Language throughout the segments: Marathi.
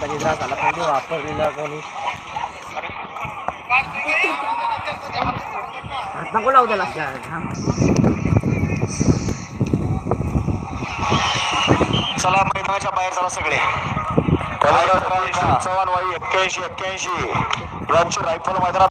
बलिद्रा झाला पण वापरलेला कोणी हात नको लावू त्याला. चला मैदानाच्या बाहेर चला सगळे. चव्हाण वाई एक्क्याऐंशी एक्क्याऐंशी. यांची रायफल मैदानात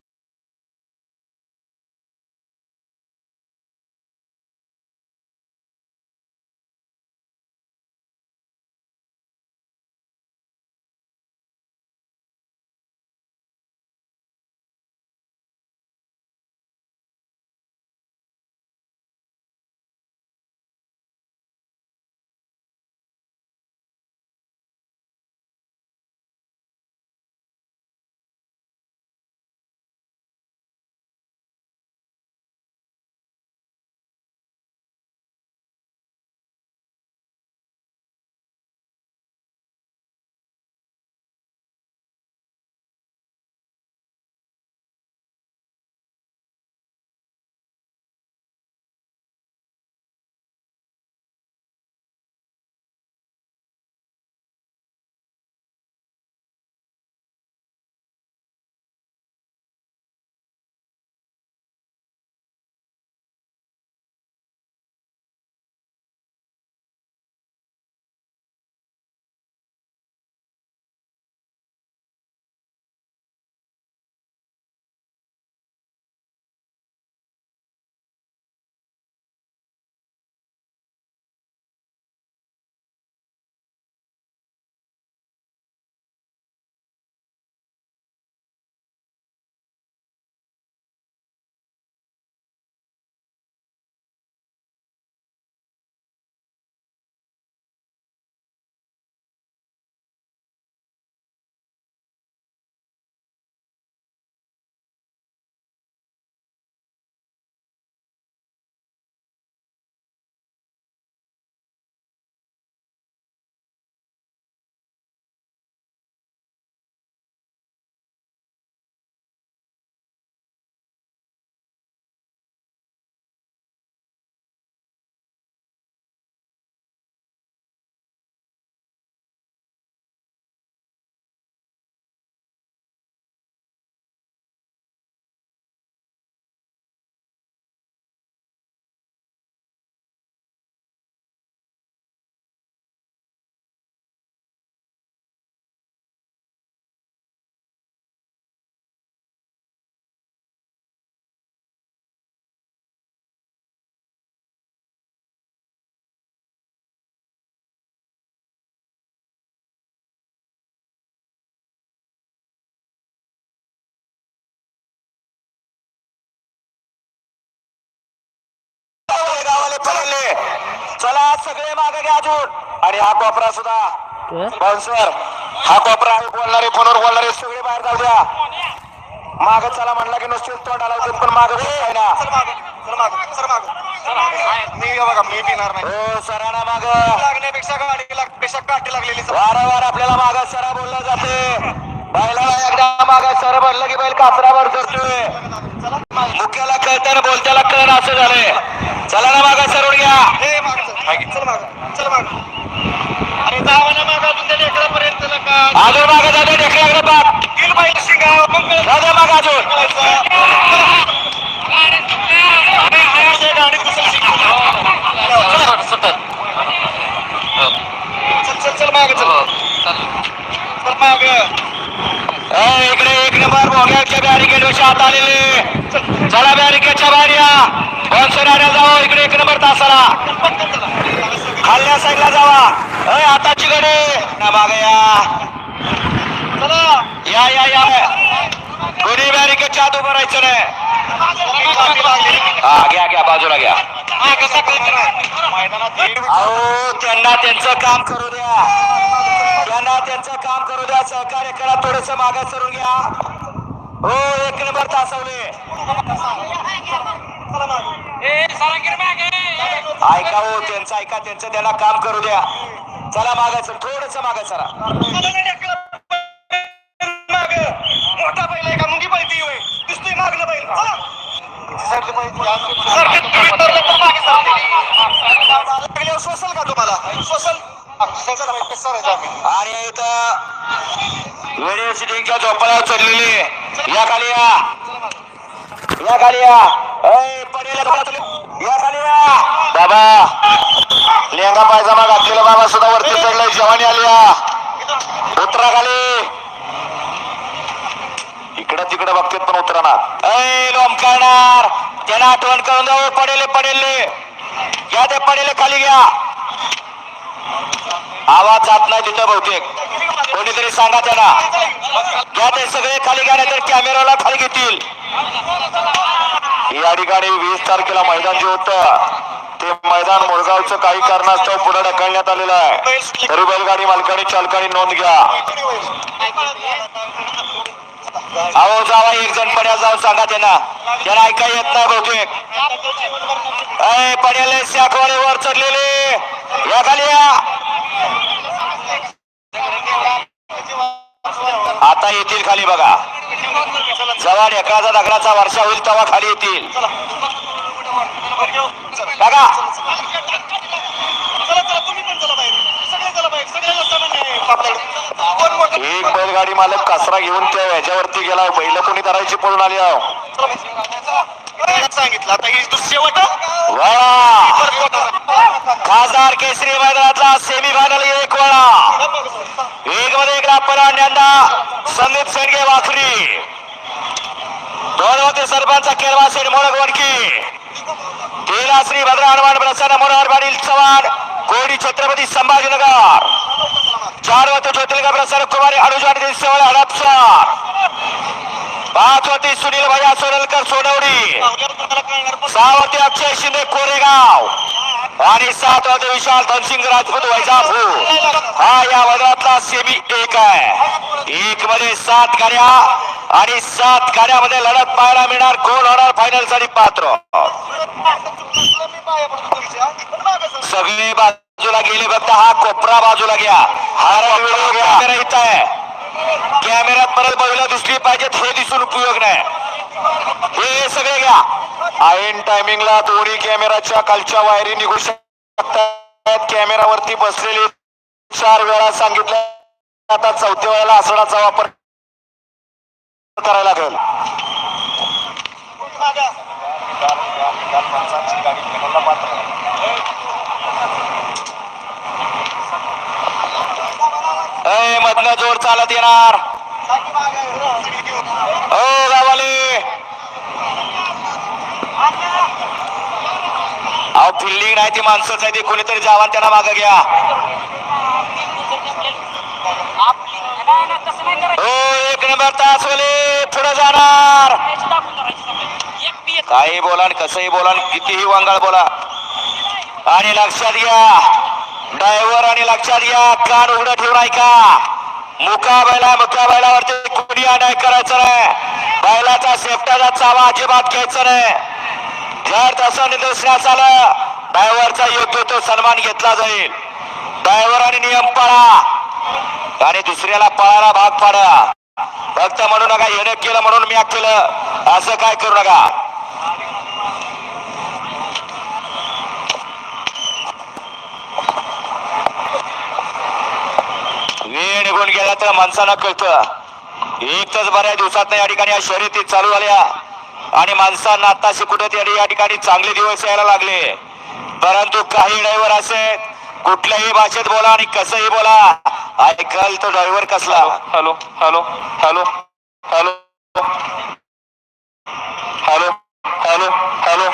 पडले चला सगळे मागे घ्या अजून. आणि हा कोपरा सुद्धा. बाउन्सर हा कोपरा आहे बोलणारे फोनवर बोलणारे सगळे बाहेर जाऊ द्या. माग चला म्हणला की नुसते तोंडाला होते पण माग काय ना? मी बघा मी पिणार नाही. हो सरांना माग. लागण्यापेक्षा गाडी काठी लागलेली वारंवार आपल्याला माग सरा बोललं जाते बैलाला एकदा माग सर बोललं की बैल कासरावर चढतोय मुख्याला कळतं बोलत्याला कळ असं झालंय. चला ना माग सरून घ्या हे अजून माग जाते ढेकल्याकडे मग जाते माग अजून गाडी दुसरी चल चल चल माग चल चल माग ए, इकडे एक नंबर भोग्याच्या बॅरिकेड विषय हात आलेले चला बॅरिकेडच्या बाहेर या बॉन्सराऱ्या जावा इकडे चला खाल्ल्या साईडला जावा. अय आताची गडी. ना या चला. या या या. कोणी बॅरिकेडच्या आत उभं राहायचं नाही. हा घ्या घ्या बाजूला घ्या. कसा अहो त्यांना त्यांचं काम करू द्या. त्यांना त्यांचं काम करू द्या. सहकार्य करा. थोडस मागे सरून घ्या. हो एक नंबर तासवले. ऐका हो त्यांचं ऐका त्यांचं त्याला काम करू द्या. चला मागायचं सर थोडस मागा सरा माग मोठा बैल आहे का? मुंगी पळती होय. दिसतोय मागलं बैल. हो, सोसल का तुम्हाला? सोसल. आणि इथं व्हिडिओ शूटिंगच्या झोपाळ्यावर चढलेली या खाली या. या खाली या. पडेल बाबा लेंगा पायजामा घातलेला बाबा सुद्धा वरती चढलाय जवानी आली या उतरा खाली. इकडं तिकडं बघतात पण उतरा ऐ लोंबकळणार त्याला आठवण करून जाऊ पडेले पडेले. घ्या ते पडेले खाली घ्या. आवाज जात नाही तिथं बहुतेक. कोणीतरी सांगा त्यांना. घ्या ते सगळे खाली घ्या तर कॅमेराला खाली घेतील. या ठिकाणी वीस तारखेला मैदान जे होतं ते मैदान मुळगावचं काही कारणास्तव पुढे ढकलण्यात आलेलं आहे. तरी बैलगाडी मालकाने चालकाने नोंद घ्या. अहो जावा एक जण पड्या जाऊन सांगा त्यांना. त्यांना ऐका येत नाही बहुतेक. अय पड्याले शाखवाडे वर चढलेले. या खाली या. आता येतील खाली बघा. जेव्हा ढेकळाचा दगडाचा वर्षा होईल तेव्हा खाली येतील. बघा. एक बैलगाडी मालक कासरा घेऊन त्या ह्याच्यावरती गेला. बैल कोणी धरायची पळून आली आहो. सांगितलं. आता ही दुसरी. खासदार केसरी मैदानातला सेमी फायनल एक वेळा एक मध्ये एक लापरा संदीप सेंडगे वाखरी दोन होते सरपंच केरवा सेठ मोडक वडकी केला श्री भद्र हनुमान प्रसन्न मनोहर पाटील चव्हाण कोडी छत्रपती संभाजीनगर. चार होते ज्योतिर्लिंग प्रसन्न कुमारी अनुजाडी सेवळ हडपसर. पाच होती सुनील भैया सोनलकर सोनवडी. सहा होते अक्षय शिंदे कोरेगाव. विशाल धनसिंग राजपूत वैजापूर. हा या मैदानातला सेमी एक आहे. एक मध्ये सात गाड्या सात गाड्यामध्ये लढत पाहायला मिळणार. कोण होणार फायनल साठी पात्र. पाया. सगळे बाजूला गेले फक्त हा कोपरा बाजूला घ्या. हा व्हिडिओ कॅमेरा कॅमेऱ्यात परत बैल दिसली पाहिजेत, हे उपयोग नाही. हे सगळे ऐन टायमिंगला दोन्ही कॅमेराच्या खालच्या वायरी निघू शकतात. कॅमेरावरती बसलेले चार वेळा सांगितलं आता चौथ्या वेळेला आसडाचा वापर करायला लागेल. मधनं जोर चालत येणार. हो, सारखी मागं आहे. हो, सगळी घेऊन. हो गावाले अहो फिल्डिंग नाही ती माणसंच आहे ती कोणीतरी जावा त्यांना मागं घ्या. हो एक नंबर तास वाले पुढे जाणार. काही बोला कसंही बोला कितीही वांगाळ बोला. आणि लक्षात घ्या ड्रायव्हर आणि लक्षात घ्या कान उघडं ठेवून ऐका. मुका बैला मुका बैलावरती कोणी अन्याय करायचं नाही. बैलाचा सेफ्टाचा चावा अजिबात घ्यायचं नाही. जर तसं निदर्शनास आलं. ड्रायव्हरचा योग्य तो सन्मान घेतला जाईल. ड्रायव्हराने नियम पाळा. आणि दुसऱ्याला पळायला भाग पाडा. फक्त म्हणू नका येणं केलं म्हणून मी केलं. असं काय करू नका. वेळ निघून गेला तर माणसाला कळतं. एकच बऱ्याच दिवसात या ठिकाणी या शर्यती चालू झाल्या. आणि माणसांना आताशी कुठेतरी या ठिकाणी चांगले दिवस यायला लागले. परंतु काही ड्रायव्हर असे कुठल्याही भाषेत बोला आणि कसंही बोला ऐकाल तो ड्रायव्हर कसला? Hello hello hello hello hello hello hello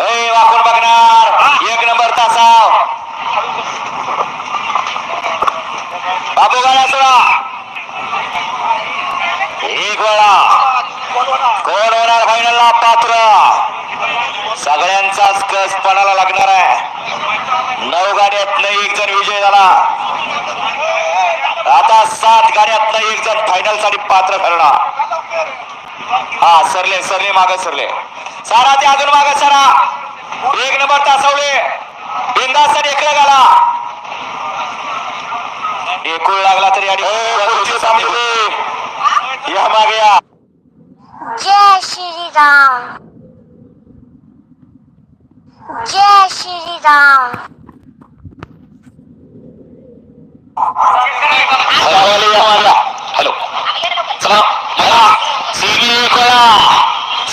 ए वाकून बघणार एक नंबर तासाव बाबू गाड्या सोडा एक वेळा कोण होणार फायनलला पात्र सगळ्यांचाच कस पणाला लागणार आहे नऊ गाड्यात एक जण विजय झाला आता सात गाड्यात एक जण फायनल साठी पात्र ठरणार. हा सरले सरले माग सरले. सारा ते अजून माग सरा. एक नंबर तासवले बिंदास एकला गाला एकूण लागला तरी आणि या मागे या. जय श्री राम हरावाले या मारला हॅलो चला मला सीबी कळा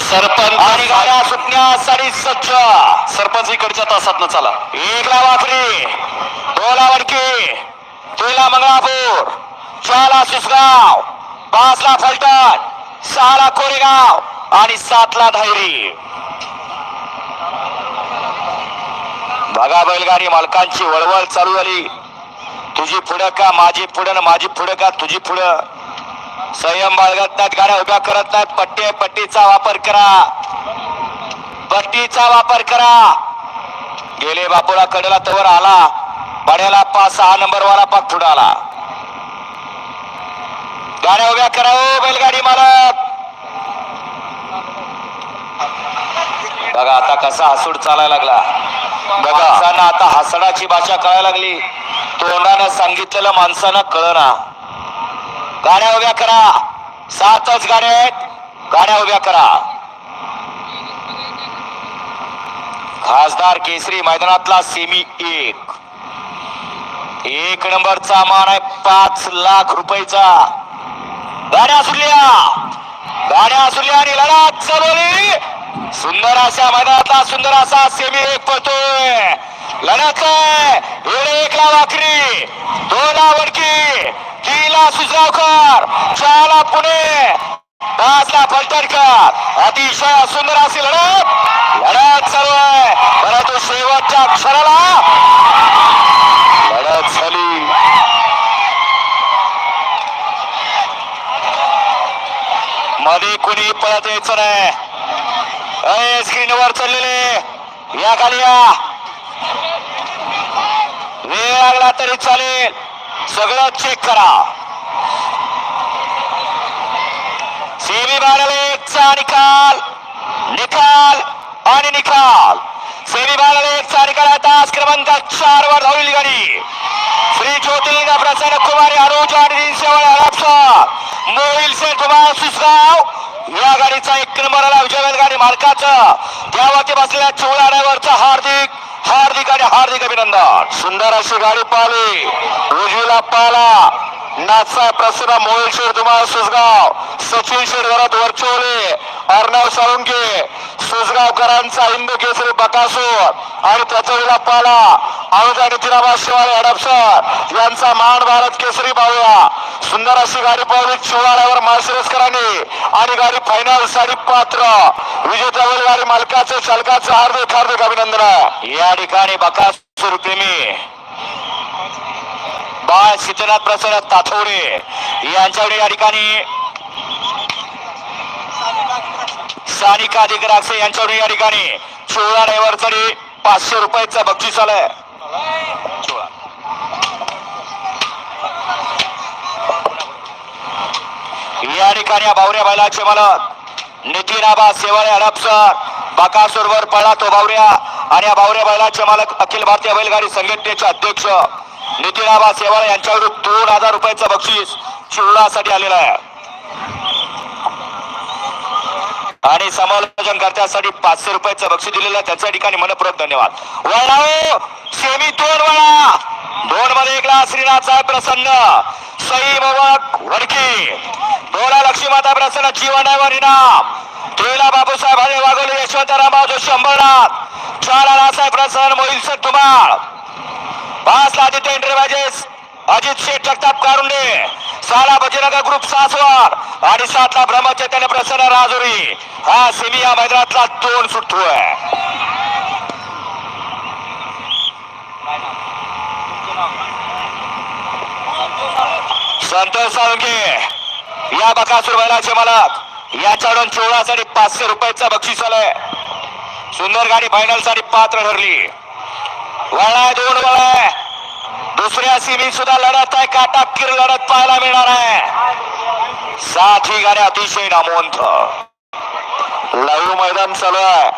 सरपंच आणि गाड्या सुटण्यासाठी सज्ज सरपंच इकडच्या तासात न चला एकला वाकरी दोला वडके दोला मंगळापूर चारला सुसगाव पाचला फलटण सहाला कोरेगाव आणि सातला धायरी बघा बैलगाडी मालकांची वळवळ चालू झाली तुझी पुढं का माझी पुढं माझी पुढं का तुझी पुढं संयम बाळगत नाहीत गाड्या उभ्या करत नाहीत. पट्टी पट्टीचा वापर करा. पट्टीचा वापर करा. गेले बापूला कडेला तवर आला. बड्याला पाच सहा नंबर वाला पाक पुढे आला. गाड्या उभ्या करा हो बैलगाडी मालक. बघा आता कसा हसूड चालायला लागला. बघा आता हसडाची भाषा कळायला लागली. तोंडानं सांगितलेलं माणसानं कळना. गाड्या उभ्या करा. सातच गाड्या आहेत. गाड्या उभ्या करा. खासदार केसरी मैदानातला सेमी एक. एक नंबरचा मान आहे. पाच लाख रुपयेचा. गाड्या सुटल्या गाड्या सुटल्या आणि लढा चालवली सुंदर अशा मैदानातला सुंदर असा सेमी एक पळतोय. लढाच आहे. एवढे एकला वाकरी दोनला वडकी तीनला सुजगावकर चारला पुणे. दासला फलटणकर. अतिशय सुंदर अशी लढत. लढत चालू आहे. परंतु शेवटच्या क्षणाला लढत झाली. मध्ये कुणी पळत यायचं नाही. अय स्क्रीनवर चाललेले. या खाली या. वेळ लागला तरी चालेल. सगळं चेक करा. सेमी बाळालेचा निकाल. निकाल आणि निकाल. सेमी बाळालेचा निकाल. आहे तास क्रमांक चार वर धावली गाडी. श्री ज्योतिलिंग प्रसन्न कुमारी अनुज आणि सेवळ हडपसर मोबाईल कुमार सुसगाव. या गाडीचा एक नंबरला विजय गाडी मालकाचं. त्यावरती बसलेल्या चिवळा ड्रायव्हरचं हार्दिक हार्दिक आणि हार्दिक अभिनंदन. सुंदर अशी गाडी पाहिली. उजवीला पाला. नाथसाहेब प्रसन्न मोहिल शेठ तुम्हाला सुसगाव सचिन शेठ वरचोले. अर्णव साळुंके. सुसगावकरांचा हिंदू केसरी बकासूर. आणि त्याचा वेळेला पाला. अनुज आणि तिराबा शिवाय हडपसर. यांचा मान भारत केसरी बावळा सुंदर अशी गाडी पावली चिवाड्यावर माळशिरसकरांनी. आणि गाडी फायनलसाठी पात्र. विजेत्या गाडी मालकाचं चालकाचं हार्दिक हार्दिक अभिनंदन. या ठिकाणी बकासूर प्रेमी. बाळ सिद्धनाथ प्रसाद ताथोडे. यांच्याकडे या ठिकाणी सानिका अधिग्राक्षे यांच्याकडे या ठिकाणी. चोळा ड्रायव्हरसाठी पाचशे रुपयाचं बक्षीस आलंय. या ठिकाणी या बावऱ्या बैलाचे मालक नितीन आबा सेवाळे हडपसर बाकासूरवर पळला तो बावऱ्या. आणि या बावऱ्या बैलाचे मालक अखिल भारतीय बैलगाडी संघटनेचे अध्यक्ष नितीन आबा सेवाळे यांच्याकडून दोन हजार रुपयाचं बक्षीस चिवळासाठी आलेलं आहे. आणि समालोचन करत्यासाठी पाचशे रुपयाचं बक्षीस दिलेलं आहे. त्याच्या ठिकाणी मनपूर्वक धन्यवाद. वळाओ सेमी दोन वळा. दोन मध्ये एकला श्रीनाथ साहेब प्रसन्न. सई मोहक वडकी. दोला लक्ष्मीमाता प्रसन्न जीवनावर इनाम तेला बाबूसाहेब हरे वाघोले यशवंत जोशी अंबरनाथ चार रासाहेब प्रसन्न मोहिल सर तुम्हाला पाच ला आदित्य एंटरप्राइजेस अजित शेठ जगताप कारुंडे सहाला भजनगर ग्रुप सासवार आणि सातला ब्रह्मचैतन्य प्रसन्न राजुरी. हा सेमी या मैदानातला दोन सुटतोय संतोष साळुंके या बकासूर बैलाचे मालक याच्याकडून चोळासाठी पाचशे रुपयाचा बक्षीस आलंय. सुंदर गाडी फायनलसाठी पात्र ठरली. वळा दोन वळा दुसऱ्या सीमी सुद्धा लढत आहे. काटाकीर लढत पाहायला मिळणार आहे. सात ही गाड्या अतिशय नामवंत. लाईव्ह मैदान चालू आहे.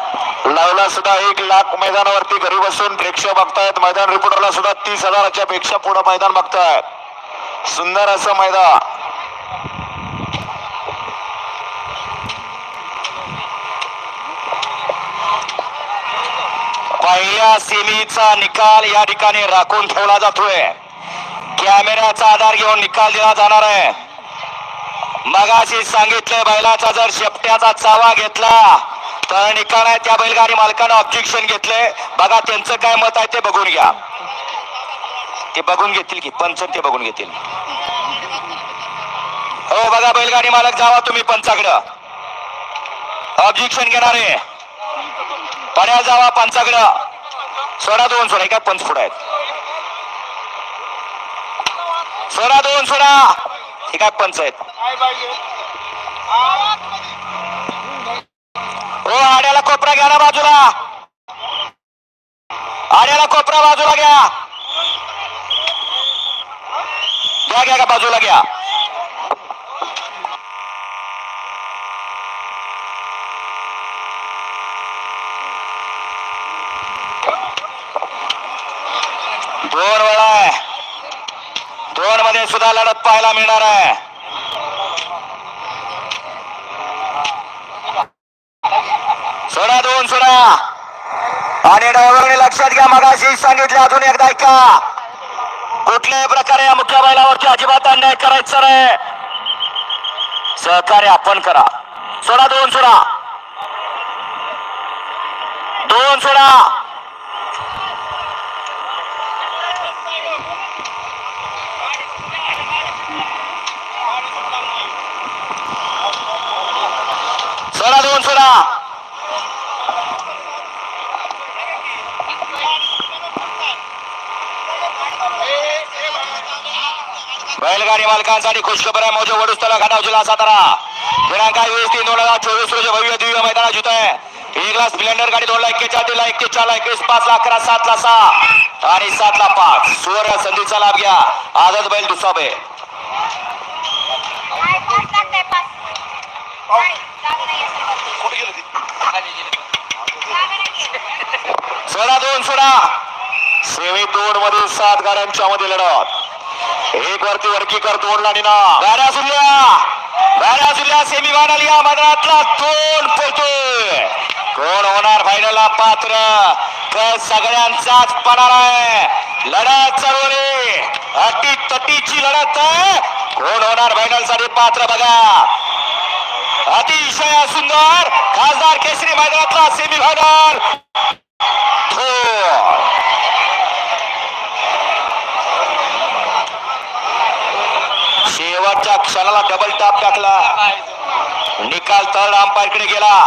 लाईव्हला सुद्धा एक लाख मैदानावरती घरी बसून प्रेक्षक बघतायत. मैदान रिपोर्टरला सुद्धा तीस हजाराच्या पेक्षा पुढे मैदान बघतायत. सुंदर असं मैदान. पहिल्या सेमीचा निकाल या ठिकाणी राखून ठेवला जातोय. कॅमेऱ्याचा आधार घेऊन निकाल दिला जाणार आहे. मगाशी सांगितलं बैलाचा जर शेपट्याचा चावा घेतला तर निकाल आहे त्या बैलगाडी मालकानं ऑब्जेक्शन घेतलंय बघा त्यांचं काय मत आहे ते बघून घ्या. ते बघून घेतील की पंच ते बघून घेतील. हो बघा बैलगाडी मालक जावा तुम्ही पंचाकडं. ऑब्जेक्शन घेणारे. पड्या जावा पंचाकडं. सोडा दोन सोडा. एका पंच पुढे आहेत. सोडा दोन सोडा. हे काय पंच आहेत. हो आड्याला कोपरा घ्या ना बाजूला. आड्याला कोपरा बाजूला घ्या. घ्या घ्या घ्या, बाजूला घ्या. दोन वेळा आहे. दोन मध्ये सुद्धा लढत पाहायला मिळणार आहे. सोडा दोन सोडा. आणि डायव्हरने लक्षात घ्या मगाशी सांगितले अजून एकदा ऐका. कुठल्याही प्रकारे या मुख्य बैलावरती अजिबात अन्याय करायचा रे सहकार्य आपण करा. सोडा दोन सोडा दोन सोडा बैलगाडी मालकांसाठी खुशखबर आहे. मोठे वडुस्तला घाटाव जिल्हा सातारा. दिनांक वीस तीन दोन हजार चोवीस रोजी भव्य दिव्य मैदानात जित आहे एक ग्लास स्प्लेंडर गाडी दोन लाख एक्केचाळीस तीन लाख चार लाख एकवीस पाच लाख अकरा सात ला सहा आणि सात ला पाच. सुवर्ण संधीचा लाभ घ्या. आझाद बैल दुसाबे नाही सोडा दोन सोडा. सेमी दोन मधील सात गाड्यांच्या मध्ये लढत. एक वरती वरती करतो लाडी ना गाड्या सुरल्या गाड्या सुरल्या सेमी फायनल या मैदानातला तोंड पोहोचतोय कोण होणार फायनलला पात्र? तर सगळ्यांचाच पणार आहे. लढत चालू रे अटी तटीची लढत आहे. कोण होणार फायनलसाठी पात्र बघा. अतिशय सुंदर. खासदार केसरी मैदानातला सेमी फायनल शेवटच्या क्षणाला डबल टॅप टाकला. निकाल थर्ड अंपायरकडे गेला.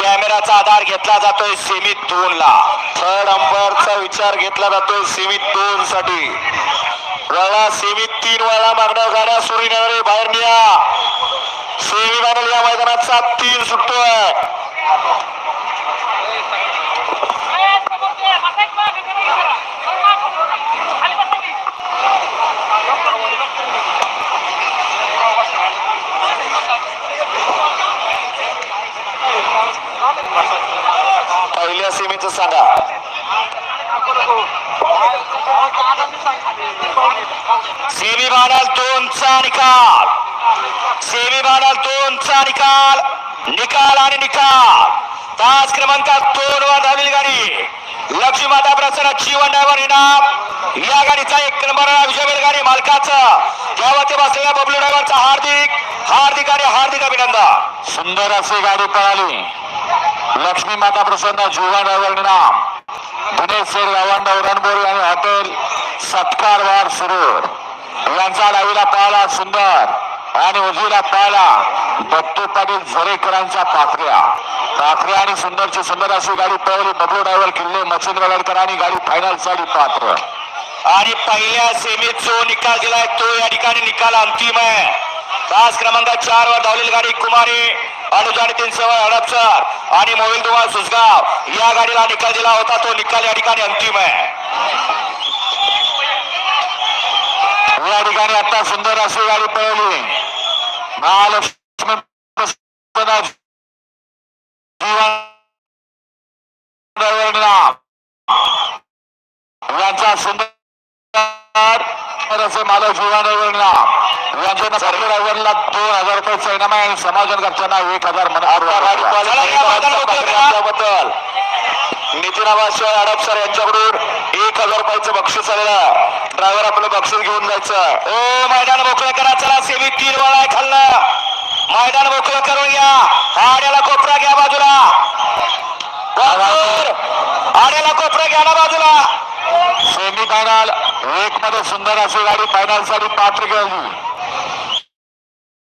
कॅमेराचा आधार घेतला जातोय सीमित दोन ला थर्ड अंपायरचा विचार घेतला जातोय सीमित दोन साठी वळा सीमित तीन वेळा मागण्या गाड्या सुरू येणारे बाहेर निया सेमी फायनल या मैदानाचा तीन सुटतोय. पहिल्या सांगा. सेमी फायनल दोनचा निकाल. सेमी फायनल दोनचा निकाल. निकाल आणि निकाल. तास क्रमांकात दोन वर धावलेली गाडी. लक्ष्मी माता प्रसन्न जीवन डायव्हर इनाम या गाडीचा एक नंबर विजय गाडी मालकाचं. त्यावरती बसलेल्या बबलू डायव्हरचा हार्दिक हार्दिक आणि हार्दिक अभिनंदन. सुंदर अशी गाडी पळाली. लक्ष्मी माता प्रसन्न जीवन ड्रायव्हर दिनेश सर गावंडाव रणबोरी आणि हॉटेल सत्कार वार सुरूर यांचा डावीला पाहिला सुंदर आणि उजवीला पाहिला दत्तू पाटील झरेकरांच्या पाखऱ्या. पाखऱ्या आणि सुंदरची सुंदर अशी गाडी पळवली. बबलू डायव्हर किल्ले मच्छिंद्र गडकर आणि गाडी फायनलसाठी पात्र. आणि पहिल्या सेमीत जो निकाल दिलाय तो या ठिकाणी निकाल अंतिम आहे. तास क्रमांक चार वर धावलेली गाडी कुमारी अनुजाने तीन सवय हडपसर आणि दुवा सुसगाव या गाडीला निकाल दिला होता तो निकाल या ठिकाणी अंतिम आहे. या ठिकाणी आता सुंदर अशी गाडी पळवली. महालक्ष्मी यांचा सुंदर असे मालक जीवन यांच्या सर्व ड्रायव्हरला दोन हजार रुपये आहे आणि समाजन करताना एक हजारबद्दल नितीन राजीनामाशिवाय अडप सर यांच्याकडून एक हजार रुपयाचं बक्षीस आलेलं ड्रायव्हर आपलं बक्षीस घेऊन जायचं ओ मैदान मोकळं करा चला सेमी तीन वाळा आहे खाल्लं मैदान मोकळं करून घ्या आड्याला कोपरा घ्या बाजूला. आड्याला कोपरा घ्या ना बाजूला. सेमी फायनल एक मध्ये सुंदर अशी गाडी फायनलसाठी पात्र केली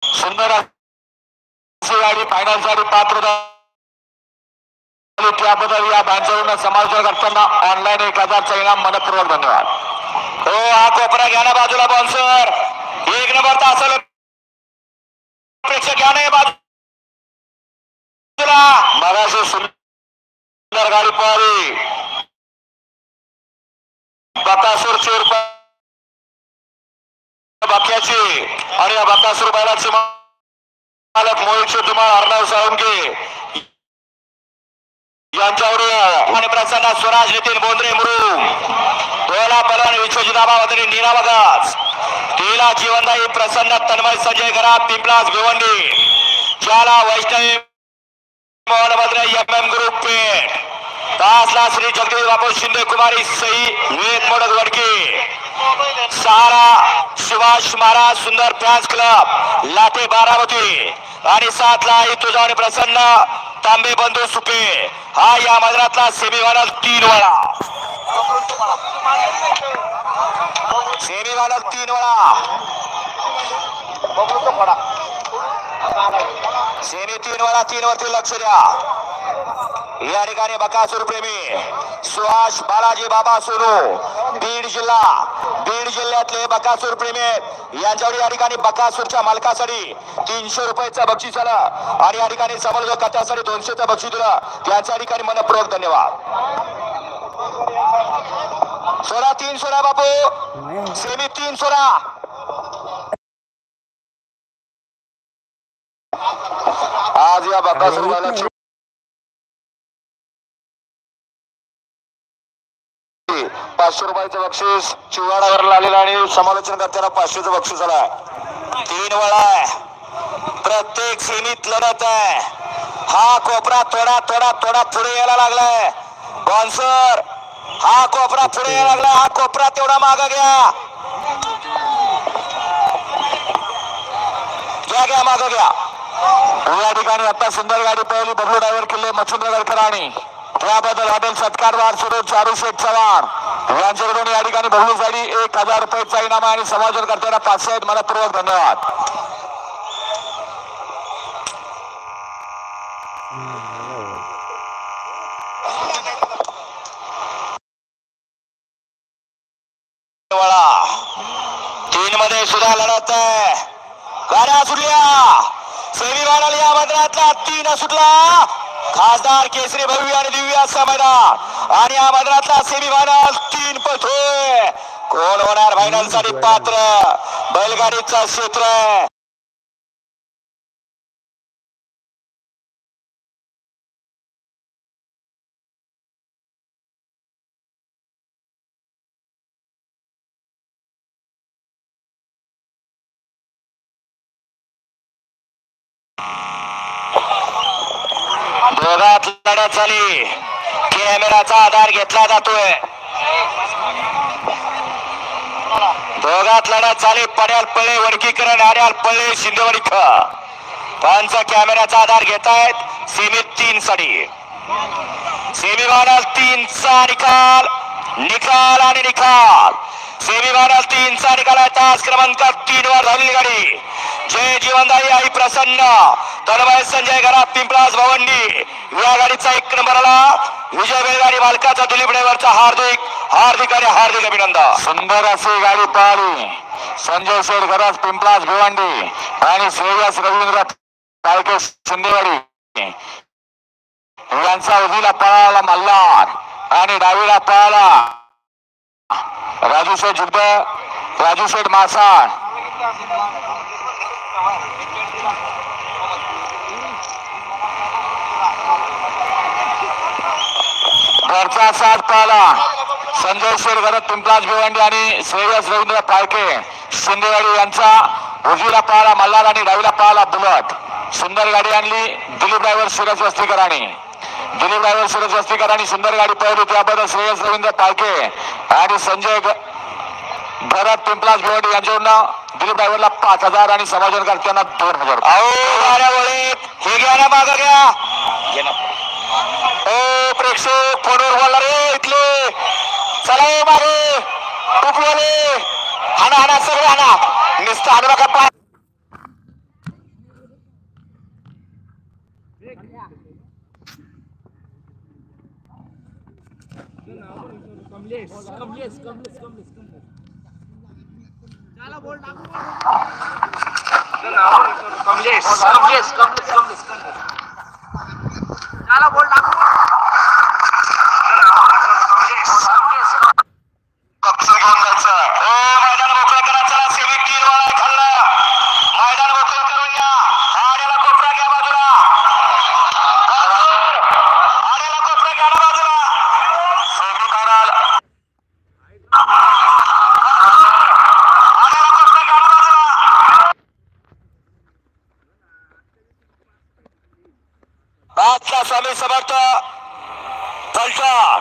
सुंदर अशी गाडी फायनलसाठी पात्र त्याबद्दल या बँकेवरून समालोचन करताना ऑनलाईन एक हजारचा इनाम मनपूर्वक धन्यवाद. हो हा कोपरा घ्या ना बाजूला बॉन्सर एक नंबर तर तासाला प्रेक्षक घ्या ना बाजूला. मगाशी सुंदर गाडी पळाली बकासूर चोर बाक्याची. आणि या बकासूर बैलाचे मालक मोहित धुमाळ अर्णव साळुंके यांच्यावर आणि प्रसन्न स्वराज नितीन बोंद्रे मुरू डोला पलन विश्वजित आबावतरी नीरा बगास तिला जीवनदायी प्रसन्न तन्मय संजय घरा पिंपलास भिवंडी. ज्याला Vaishnavi Mohan Bhadre M M group पेठ तासला श्री जगदीश बापू शिंदे कुमारी सई वेद मोडक वडके। सारा सुभाष महाराज सुंदर फॅन्स क्लब लाटे बारामती. आणि सातला तुझा आणि प्रसन्न तांबे बंधू सुपे. हा या मैदानातला सेमीफायनल तीन वेळा सेमीफायनल तीन वेळा सेमी तीन वाला तीन वरती लक्ष द्या. या ठिकाणी बकासूर प्रेमी सुहास बालाजी बाबा सुरू बीड जिल्हा बीड जिल्ह्यातले बकासूर प्रेमी यांच्यावर या ठिकाणी बकासूरच्या मालकासाठी तीनशे रुपयाचं बक्षीस आलं. आणि या ठिकाणी समोर कथासाठी दोनशेचं बक्षीस दिलं त्यांच्या ठिकाणी मनपूर्वक धन्यवाद. सोळा तीन सोळा बापू सेमी तीन सोळा आज या बकासूर बैलाची पाचशे रुपयाचं बक्षीस चिवाडावर आलेलं आणि समालोचन करताना पाचशेचं बक्षीस आला तीन वेळा प्रत्येक सीमित लढत आहे. हा कोपरा थोडा थोडा थोडा पुढे यायला लागलाय. बॉन्सर हा कोपरा पुढे यायला लागला हा कोपरा तेवढा माग घ्या. घ्या घ्या माग घ्या. या ठिकाणी आता सुंदर गाडी पहिली बबलू ड्रायव्हर किल्ले मच्छिंद्र गडकरांनी त्याबद्दल हॉटेल सत्कारवार सुरू. चारू शेठ चव्हाण. यांच्याकडून या ठिकाणी बबलू बबलूसाठी एक हजार रुपयाचा इनाम आणि समालोचन करताना पाचशे आहेत मनपूर्वक धन्यवाद. तीन मध्ये सुद्धा लढत आहे. गाड्या सुटल्या. सेमी फायनल या मैदानातला तीन सुटला. खासदार केसरी भव्य आणि दिव्य असा मैदान. आणि या मैदानातला सेमी फायनल तीन पळतोय कोण होणार फायनलसाठी पात्र? बैलगाडीचा क्षेत्र सुरुवात झाली कॅमेराचा आधार घेतला जातोय. दोघात लढत झाली पड्याल पळे वर्गीकरण आड्याल पळे शिंदेवाडी ख. पंच कॅमेऱ्याचा आधार घेतायत सेमी तीन साठी सेमी फायनल तीनचा निकाल निकाल आणि निकाल. सेमी फायनल तीनचा निकाल आहे तास क्रमांक तीन वर झालेली गाडी. जय जीवनदायी आई प्रसन्न. तन्मय संजय घरात पिंपळास भवंडी. या गाडीचा एक नंबर आला. विजय बैलगाडी मालकाचा दिलीप ड्रायव्हरचा हार्दिक हार्दिक आणि हार्दिक अभिनंदन. सुंदर अशी गाडी पळाली. संजय शेठ घरात पिंपळास भिवंडी. आणि श्रेयस रवींद्र कालके शिंदेवाडी. यांचा उभीला पळाला मल्हार आणि डावीला पळाला राजू शेठ जुब्ब राजू शेठ मासाळ. घरचा साथ पळाला संजय शेठ घरात पिंपलाज भिवंडी आणि श्रेयस रवींद्र पाळके शिंदेवाडी यांचा उजवीला पळाला मल्हार आणि डावीला पळाला बुलट. सुंदर गाडी आणली दिलीप ड्रायव्हर सूरज वस्तीकरांनी. दिलीप ड्रायव्हर सूरज वस्तीकर आणि सुंदर गाडी पळवली त्याबद्दल श्रेयस रवींद्र पाळके आणि संजय भरत पिंपलास भिवंडी यांच्याकडून दिलीप ड्रायव्हरला पाच हजार आणि समाजन करताना दोन हजार हे घ्या ना मागं घ्या. ओ प्रेक्षक फोनवर बोलला रे इथले. चला हो मागे. टुपवाले हाना हाना सगळे हाना. नुसतं हाणू नका पाय कमलेश कमलेश कमलेश कमलेश. त्याला बोल टाकू बक्षीस घेऊन जायचं ओ मैदान मोकळं करा चला सेमी तीन वाळा खाल्लं मैदान मोकळं करून या आड्याला कोपरा घ्या बाजूला आड्याला कोपरा घ्या ना बाजूला सेमी फायनल आड्याला कोपरा घ्या ना बाजूला आजचा स्वामी समर्थ फलटण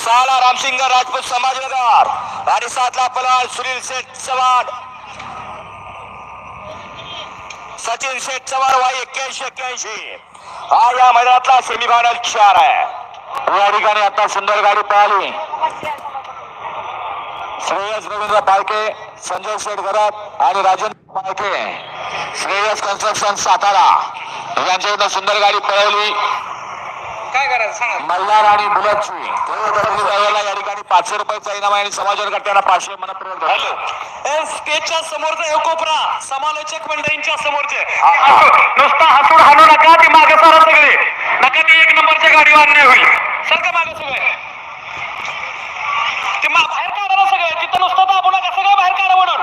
सहाला रामसिंग राजपूत संभाजीनगर आणि सातला सुनील शेठ चव्हाण. सचिन शेठ चव्हाण वाई एक्क्याऐंशी एक्क्याऐंशी. हा या मैदानातला सेमीफायनल चार आहे. या ठिकाणी आता सुंदर गाडी पळाली. श्रेयस रवींद्र पाळके संजय शेठ घरात आणि राजेंद्र पाळके श्रेयस कन्स्ट्रक्शन सातारा. यांच्याकडून सुंदर गाडी पळवली. काय करायचं? सांगा. मल्हार आणि बुलटची ड्रायव्हरला या ठिकाणी पाचशे रुपयाचा इनाम आहे आणि समाजवर करताना पाचशे मनपूर्वक हॅलो. स्टेजच्या समोरचा कोपरा समालोचक मंडळींच्या समोरचे. नुसता हातून हाणू नका ते मागे सारा सगळे. नका ते एक नंबरच्या गाडीवर अन्याय होईल. सर का मागे सगळे? ते मा बाहेर काढा सगळे. तिथं नुसतं दाबू नका सगळं बाहेर काढा म्हणून.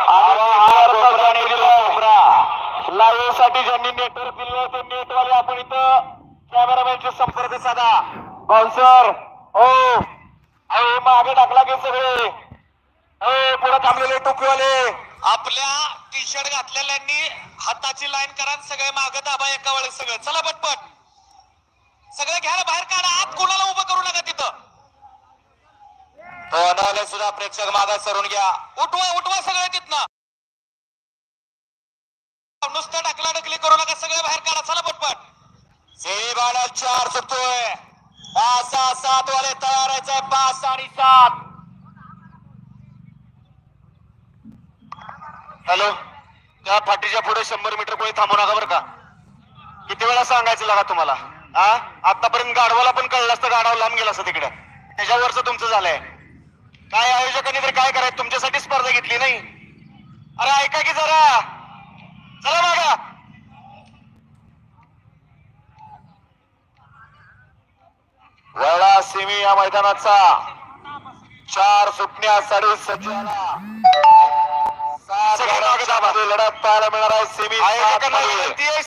लाईव्हसाठी ज्यांनी नेटवर्क दिले ते नेटवाले आपण इथं कॅमेरामॅनचे संपर्क साधा बाउन्सर. हो. अहो मागे टाकला की सगळे. पुढे थांबलेले टोपीवाले. आपल्या टी शर्ट घातलेल्यांनी हाताची लाईन करा सगळे मागं दाबा एका वेळेस सगळं. चला पटपट. सगळे घ्या बाहेर काढा. आत कोणाला उभं करू नका तिथं. सुद्धा प्रेक्षक मागे सरून घ्या. उठवा उठवा सगळे तिथनं. नुसतं टाकला डकली करू नका सगळे बाहेर काढा. चला पटपट. सेमी बाळा चार सुटतोय. पाच सहा सात वाले तयार आहे पाच आणि सात. हॅलो त्या फाटीच्या पुढे शंभर मीटर पुढे थांबू नका बरं का. किती वेळा सांगायचं लागा तुम्हाला? हा आतापर्यंत गाढवाला पण कळलं असतं गाढव लांब गेला असतं तिकडे. त्याच्यावरच तुमचं झालंय. काय आयोजकांनी तर काय करायचं? तुमच्यासाठी स्पर्धा घेतली नाही. अरे ऐका की जरा. चला बघा वळा सेमी या मैदानाचा. चार सुटण्या साडे लढत पाहायला मिळणार आहे सेमी.